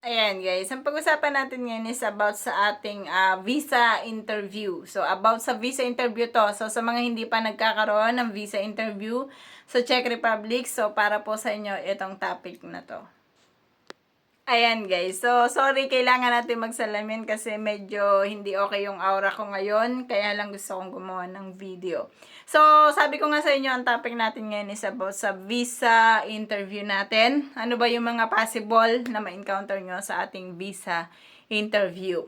Ayan guys, ang pag-usapan natin ngayon is about sa ating ah, visa interview. So about sa visa interview to. So sa mga hindi pa nagkakaroon ng visa interview sa Czech Republic, so para po sa inyo itong topic na to. Ayan guys, so sorry kailangan natin magsalamin kasi medyo hindi okay yung aura ko ngayon, kaya lang gusto kong gumawa ng video. So sabi ko nga sa inyo, ang topic natin ngayon is about sa visa interview natin. Ano ba yung mga possible na ma-encounter nyo sa ating visa interview?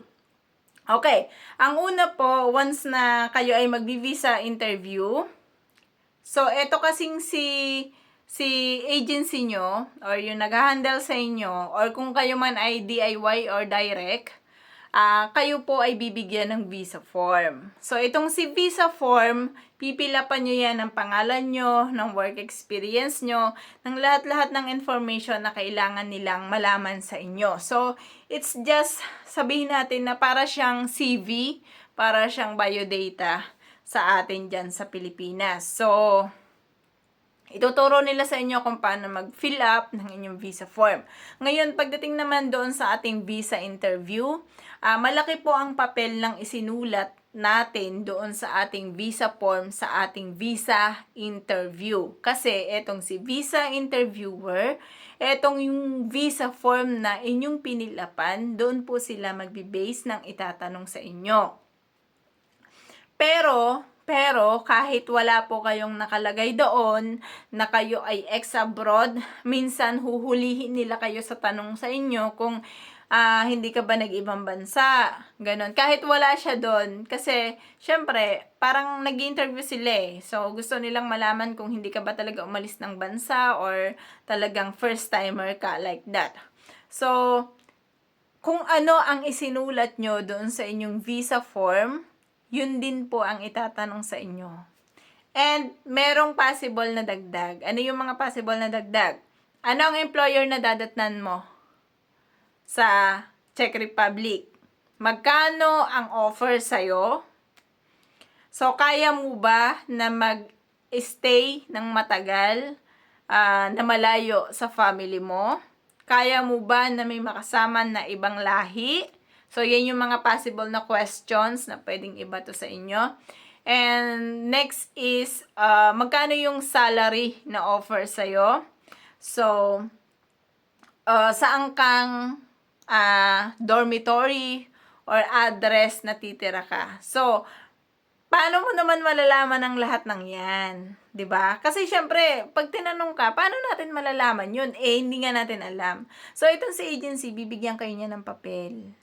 Okay, ang una po, once na kayo ay magbi-visa interview, So, eto kasing si si agency nyo or yung nag-handle sa inyo or kung kayo man ay DIY or direct, ah kayo po ay bibigyan ng visa form. So, itong si visa form, pipila pa nyo yan ng pangalan nyo, ng work experience nyo, ng lahat-lahat ng information na kailangan nilang malaman sa inyo. So, it's just, sabihin natin na para siyang CV, para siyang biodata sa atin dyan sa Pilipinas. So, ituturo nila sa inyo kung paano mag-fill up ng inyong visa form. Ngayon, pagdating naman doon sa ating visa interview, ah, malaki po ang papel ng isinulat natin doon sa ating visa form sa ating visa interview. Kasi etong si visa interviewer, etong yung visa form na inyong pinilapan, doon po sila magbe-base ng itatanong sa inyo. Pero, pero kahit wala po kayong nakalagay doon na kayo ay ex-abroad, minsan huhulihin nila kayo sa tanong sa inyo kung ah, hindi ka ba nag-ibang bansa. Ganon. Kahit wala siya doon. Kasi, syempre, parang nag interview sila eh. So, gusto nilang malaman kung hindi ka ba talaga umalis ng bansa or talagang first-timer ka like that. So, kung ano ang isinulat nyo doon sa inyong visa form, yun din po ang itatanong sa inyo. And merong possible na dagdag. Ano yung mga possible na dagdag? Ano ang employer na dadatnan mo sa Czech Republic? Magkano ang offer sa'yo? So, kaya mo ba na mag-stay ng matagal ah, na malayo sa family mo? Kaya mo ba na may makasama na ibang lahi? So, yan yung mga possible na questions na pwedeng ibato sa inyo. And next is, uh, magkano yung salary na offer sa'yo? So, uh, saan kang ah, dormitory or address na titira ka? So, paano mo naman malalaman ang lahat ng yan? 'Di ba? Kasi syempre, pag tinanong ka, paano natin malalaman yun? Eh, hindi nga natin alam. So, itong si agency, bibigyan kayo niya ng papel.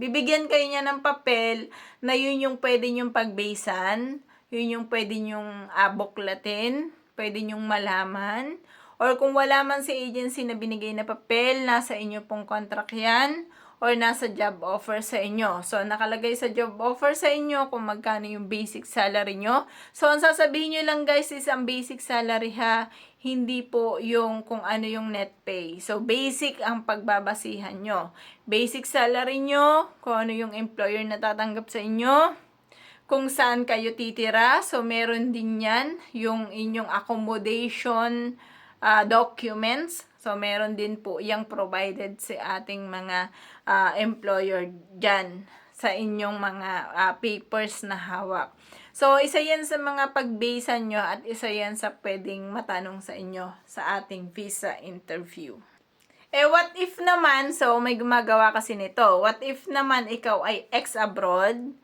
Bibigyan kayo niya ng papel na yun yung pwede nyong pagbasean, yun yung pwede nyong uh, buklatin, pwede nyong malaman, or kung wala man si agency na binigay na papel, nasa inyo pong contract yan, or nasa job offer sa inyo. So, nakalagay sa job offer sa inyo kung magkano yung basic salary nyo. So, ang sasabihin nyo lang guys is ang basic salary ha, hindi po yung kung ano yung net pay. So, basic ang pagbabasihan nyo. Basic salary nyo, kung ano yung employer na tatanggap sa inyo, kung saan kayo titira. So, meron din yan, yung inyong accommodation uh, documents. So, meron din po yung provided sa ating mga uh, employer dyan sa inyong mga uh, papers na hawak. So, isa yan sa mga pagbasa nyo at isa yan sa pwedeng matanong sa inyo sa ating visa interview. Eh, what if naman, so may gumagawa kasi nito, what if naman ikaw ay ex-abroad,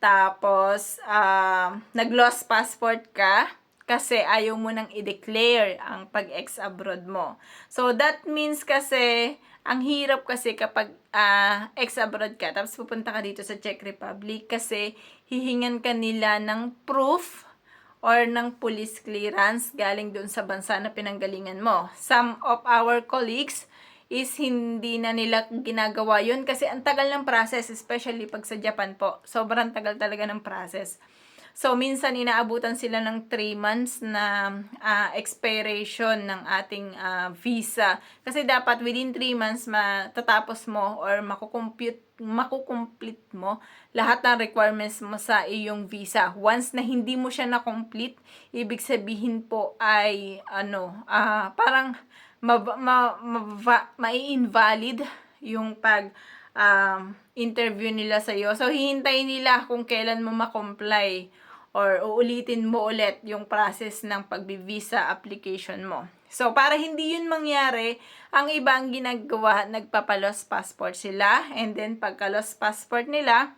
tapos uh, nag-lost passport ka, kasi ayaw mo nang i-declare ang pag-ex-abroad mo. So, that means kasi, ang hirap kasi kapag uh, ex-abroad ka, tapos pupunta ka dito sa Czech Republic kasi hihingan ka nila ng proof or ng police clearance galing doon sa bansa na pinanggalingan mo. Some of our colleagues is hindi na nila ginagawa yun kasi ang tagal ng process, especially pag sa Japan po. Sobrang tagal talaga ng process. So, minsan inaabutan sila ng 3 months na uh, expiration ng ating uh, visa. Kasi dapat within 3 months matatapos mo or makukompute makukomplete mo lahat ng requirements mo sa iyong visa. Once na hindi mo siya na-complete, ibig sabihin po ay ano, uh, parang ma, ma, ma, ma, ma-invalid yung pag um, interview nila sa iyo. So hihintayin nila kung kailan mo ma-comply or uulitin mo ulit yung process ng pagbi-visa application mo. So, para hindi yun mangyari, ang iba ang ginagawa, nagpapalos passport sila, and then pagka lost passport nila,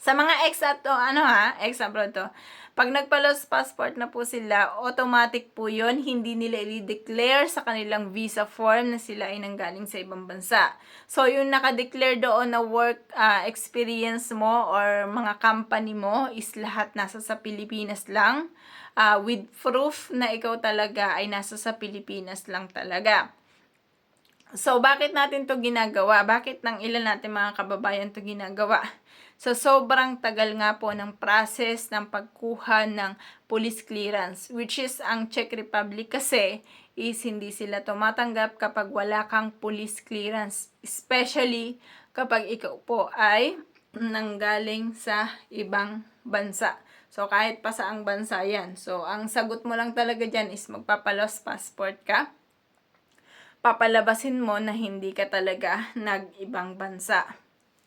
sa mga ex at ano ha, ex abroad to, pag nagpalos passport na po sila, automatic po yun, hindi nila i-declare sa kanilang visa form na sila ay nanggaling sa ibang bansa. So, yung nakadeclare doon na work ah, experience mo or mga company mo is lahat nasa sa Pilipinas lang ah, with proof na ikaw talaga ay nasa sa Pilipinas lang talaga. So, bakit natin to ginagawa? Bakit ng ilan natin mga kababayan to ginagawa? So, sobrang tagal nga po ng process ng pagkuha ng police clearance, which is ang Czech Republic kasi is hindi sila tumatanggap kapag wala kang police clearance. Especially kapag ikaw po ay nanggaling sa ibang bansa. So, kahit pa saang bansa yan. So, ang sagot mo lang talaga dyan is magpapalos passport ka papalabasin mo na hindi ka talaga nag-ibang bansa.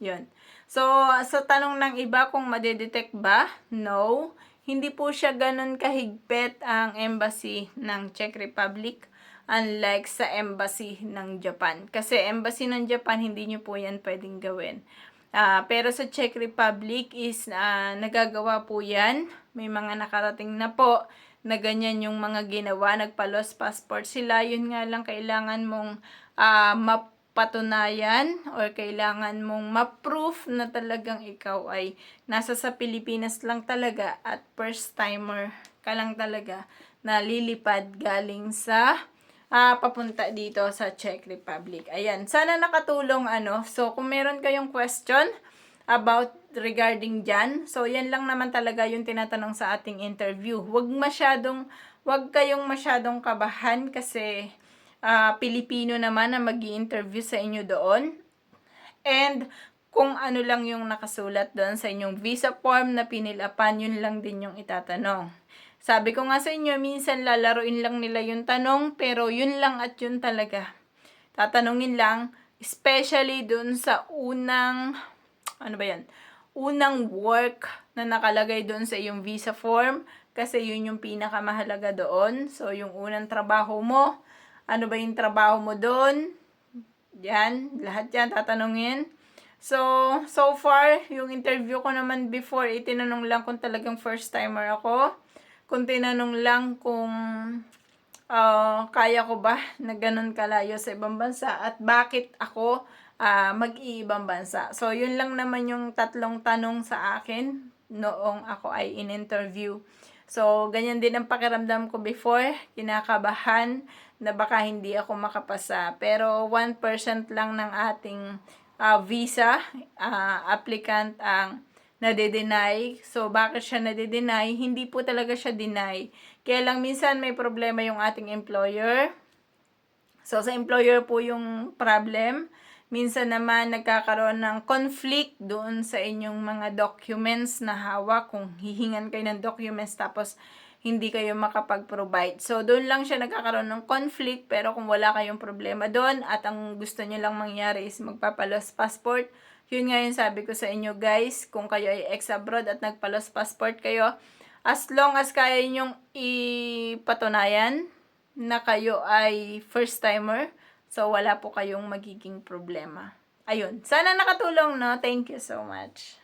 Yun. So, sa tanong ng iba kung madedetect ba, no. Hindi po siya ganun kahigpit ang embassy ng Czech Republic unlike sa embassy ng Japan. Kasi embassy ng Japan, hindi nyo po yan pwedeng gawin. Ah, pero sa Czech Republic is ah, nagagawa po yan. May mga nakarating na po na ganyan yung mga ginawa. Nagpa-lost passport sila. Yun nga lang kailangan mong ah, mapatunayan or kailangan mong ma-proof na talagang ikaw ay nasa sa Pilipinas lang talaga at first timer ka lang talaga na lilipad galing sa ah, papunta dito sa Czech Republic. Ayan, sana nakatulong ano. So, kung meron kayong question about regarding dyan, so yan lang naman talaga yung tinatanong sa ating interview. Huwag masyadong, huwag kayong masyadong kabahan kasi ah, Pilipino naman na mag interview sa inyo doon. And kung ano lang yung nakasulat doon sa inyong visa form na pinilapan, yun lang din yung itatanong. Sabi ko nga sa inyo, minsan lalaruin lang nila yung tanong, pero yun lang at yun talaga. Tatanungin lang, especially dun sa unang, ano ba yan? Unang work na nakalagay doon sa iyong visa form, kasi yun yung pinakamahalaga doon. So, yung unang trabaho mo, ano ba yung trabaho mo doon? Yan, lahat yan tatanungin. So, so far, yung interview ko naman before, itinanong lang kung talagang first timer ako kung tinanong lang kung uh, kaya ko ba na ganun kalayo sa ibang bansa at bakit ako uh, mag-iibang bansa. So, yun lang naman yung tatlong tanong sa akin noong ako ay in-interview. So, ganyan din ang pakiramdam ko before. Kinakabahan na baka hindi ako makapasa. Pero 1% lang ng ating uh, visa uh, applicant ang nade-deny. So, bakit siya nade-deny? Hindi po talaga siya deny. Kaya lang minsan may problema yung ating employer. So, sa employer po yung problem. Minsan naman nagkakaroon ng conflict doon sa inyong mga documents na hawak. Kung hihingan kayo ng documents tapos hindi kayo makapag-provide. So, doon lang siya nagkakaroon ng conflict. Pero kung wala kayong problema doon at ang gusto nyo lang mangyari is magpapalos passport, yun nga yung sabi ko sa inyo guys, kung kayo ay ex-abroad at nagpalos passport kayo, as long as kaya nyong ipatunayan na kayo ay first timer, so wala po kayong magiging problema. Ayun, sana nakatulong no. Thank you so much.